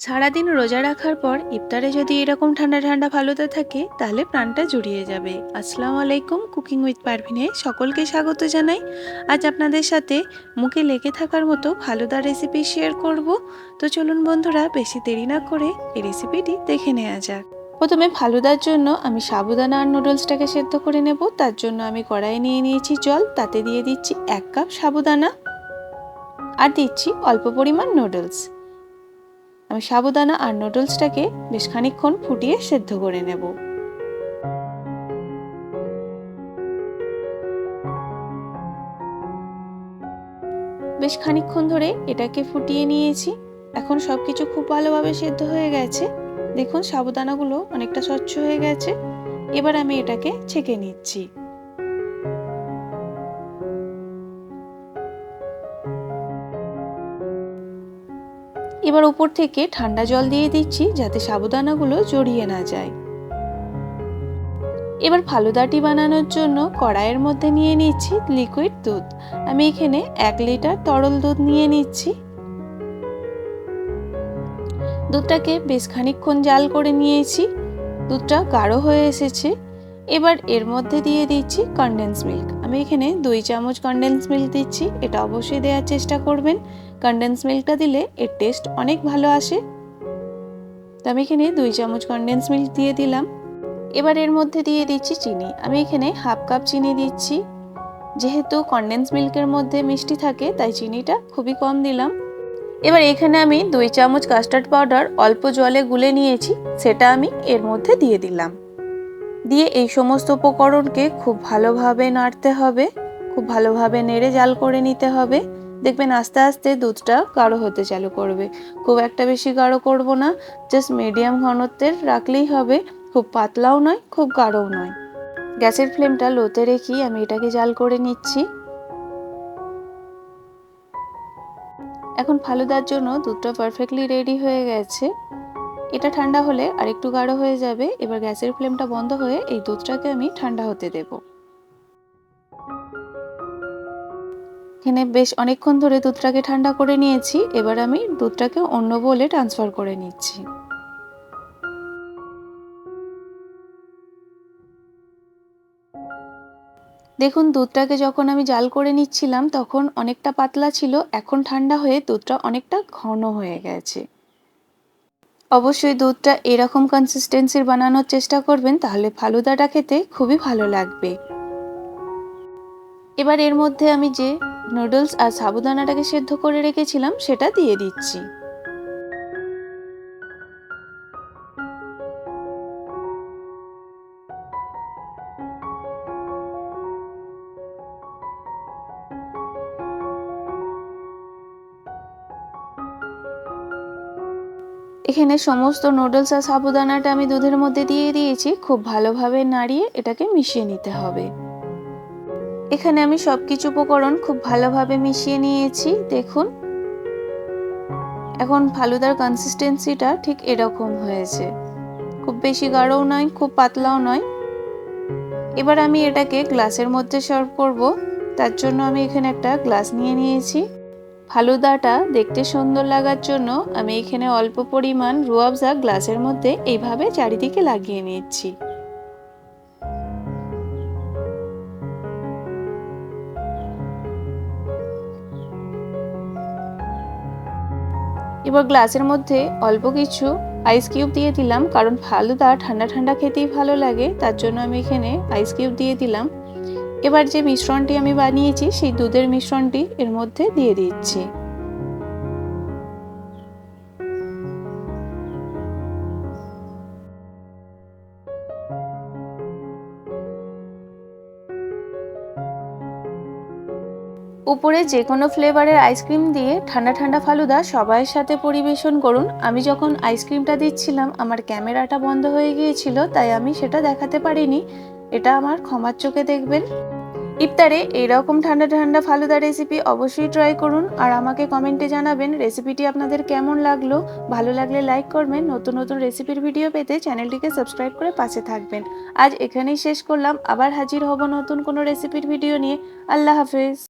সারাদিন রোজা রাখার পর ইফতারে যদি এরকম ঠান্ডা ঠান্ডা ফালুদা থাকে, তাহলে প্রাণটা জুড়িয়ে যাবে। আসসালামু আলাইকুম কুকিং উইথ পারভিনে সকলকে স্বাগত জানাই। আজ আপনাদের সাথে মুখে লেগে থাকার মতো ফালুদা রেসিপি শেয়ার করব। তো চলুন বন্ধুরা, বেশি দেরি না করে এই রেসিপিটি দেখে নেওয়া যাক। প্রথমে ফালুদার জন্য আমি সাবুদানা আর নুডলসটাকে সেদ্ধ করে নেব। তার জন্য আমি কড়াই নিয়ে নিয়েছি জল। তাতে দিয়ে দিচ্ছি এক কাপ সাবুদানা। আর দিচ্ছি অল্প পরিমাণ নুডলস। আমি সাবুদানা আর নুডলসটাকে বেশ খানিকক্ষণ ফুটিয়ে সেদ্ধ করে নেব। বেশ খানিকক্ষণ ধরে এটাকে ফুটিয়ে নিয়েছি। এখন সব কিছু খুব ভালোভাবে সেদ্ধ হয়ে গেছে। দেখুন, সাবুদানাগুলো অনেকটা স্বচ্ছ হয়ে গেছে। এবার আমি এটাকে ছেঁকে নিচ্ছি। এবার উপর থেকে ঠান্ডা জল দিয়ে দিচ্ছি যাতে সাবুদানাগুলো জড়িয়ে না যায়। এবার ফালুদাটি বানানোর জন্য কড়াইয়ের মধ্যে নিয়ে নিচ্ছি লিকুইড দুধ। আমি এখানে এক লিটার তরল দুধ নিয়ে নিচ্ছি। দুধটাকে বেশ খানিকক্ষণ জাল করে নিয়েছি। দুধটা গাঢ় হয়ে এসেছে। এবার এর মধ্যে দিয়ে দিচ্ছি কনডেন্স মিল্ক আমি এখানে দুই চামচ কনডেন্স মিল্ক দিচ্ছি, এটা অবশ্যই দেওয়ার চেষ্টা করবেন। কনডেন্স মিল্কটা দিলে এর টেস্ট অনেক ভালো আসে। তো আমি এখানে দুই চামচ কনডেন্স মিল্ক দিয়ে দিলাম। এবার এর মধ্যে দিয়ে দিচ্ছি চিনি। আমি এখানে হাফ কাপ চিনি দিচ্ছি। যেহেতু কনডেন্স মিল্কের মধ্যে মিষ্টি থাকে, তাই চিনিটা খুবই কম দিলাম। এবার এখানে আমি দুই চামচ কাস্টার্ড পাউডার অল্প জলে গুলে নিয়েছি, সেটা আমি এর মধ্যে দিয়ে দিলাম। দিয়ে এই সমস্ত উপকরণকে খুব ভালোভাবে নাড়তে হবে। খুব ভালোভাবে নেড়ে জাল করে নিতে হবে। দেখবেন আস্তে আস্তে দুধটা গাঢ় হতে চালু করবে। খুব একটা বেশি গাঢ় করব না জাস্ট মিডিয়াম ঘনত্বের রাখলেই হবে। খুব পাতলাও নয়, খুব গাঢ়ও নয়। গ্যাসের ফ্লেমটা লোতে রেখেই আমি এটাকে জাল করে নিচ্ছি। এখন ফালুদার জন্য দুধটা পারফেক্টলি রেডি হয়ে গেছে। এটা ঠান্ডা হলে আরেকটু গাঢ় হয়ে যাবে, এবার গ্যাসের ফ্লেমটা বন্ধ হয়ে এই দুধটাকে আমি ঠান্ডা হতে দেব। এখানে বেশ অনেকক্ষণ ধরে দুধটাকে ঠান্ডা করে নিয়েছি, এবার আমি দুধটাকে অন্য বলে ট্রান্সফার করে নিচ্ছি। দেখুন, দুধটাকে যখন আমি জাল করে নিচ্ছিলাম, তখন অনেকটা পাতলা ছিল, এখন ঠান্ডা হয়ে দুধটা অনেকটা ঘন হয়ে গেছে। অবশ্যই দুধটা এরকম কনসিস্টেন্সির বানানোর চেষ্টা করবেন, তাহলে ফালুদাটা খেতে খুবই ভালো লাগবে। এবার এর মধ্যে আমি যে নুডলস আর সাবুদানাটাকে সেদ্ধ করে রেখেছিলাম, সেটা দিয়ে দিচ্ছি। এখানে সমস্ত নুডলস আর সাবুদানাটা আমি দুধের মধ্যে দিয়ে দিয়েছি। খুব ভালোভাবে নাড়িয়ে এটাকে মিশিয়ে নিতে হবে। এখানে আমি সব কিছু উপকরণ খুব ভালোভাবে মিশিয়ে নিয়েছি, দেখুন। এখন ফালুদার কনসিস্টেন্সিটা ঠিক এরকম হয়েছে। খুব বেশি গাঢ়ও নয়, খুব পাতলাও নয়। এবার আমি এটাকে গ্লাসের মধ্যে সার্ভ করব। তার জন্য আমি এখানে একটা গ্লাস নিয়ে নিয়েছি। ফালুদাটা দেখতে সুন্দর লাগার জন্য আমি এখানে অল্প পরিমাণ রুয়াবজা গ্লাসের মধ্যে এইভাবে চারিদিকে লাগিয়ে নিচ্ছি এবার গ্লাসের মধ্যে অল্প কিছু আইস কিউব দিয়ে দিলাম, কারণ ফালুদা ঠান্ডা ঠান্ডা খেতেই ভালো লাগে, তার জন্য আমি এখানে আইস কিউব দিয়ে দিলাম। এবার যে মিশ্রণটি আমি বানিয়েছি, সেই দুধের মিশ্রণটি এর মধ্যে দিয়ে দিচ্ছি। উপরে যে কোনো ফ্লেভারের আইসক্রিম দিয়ে ঠান্ডা ঠান্ডা ফালুদা সবাইয়ের সাথে পরিবেশন করুন। আমি যখন আইসক্রিমটা দিচ্ছিলাম, আমার ক্যামেরাটা বন্ধ হয়ে গিয়েছিল, তাই আমি সেটা দেখাতে পারিনি। এটা আমার ক্ষমার চোখে দেখবেন। ইফতারে এইরকম ঠান্ডা ঠান্ডা ফালুদা রেসিপি অবশ্যই ট্রাই করুন। আর আমাকে কমেন্টে জানাবেন রেসিপিটি আপনাদের কেমন লাগল। ভালো লাগলে লাইক করবেন। নতুন নতুন রেসিপির ভিডিও পেতে চ্যানেলটিকে সাবস্ক্রাইব করে পাশে থাকবেন। আজ এখানেই শেষ করলাম। আবার হাজির হব নতুন কোনো রেসিপির ভিডিও নিয়ে। আল্লাহ হাফেজ।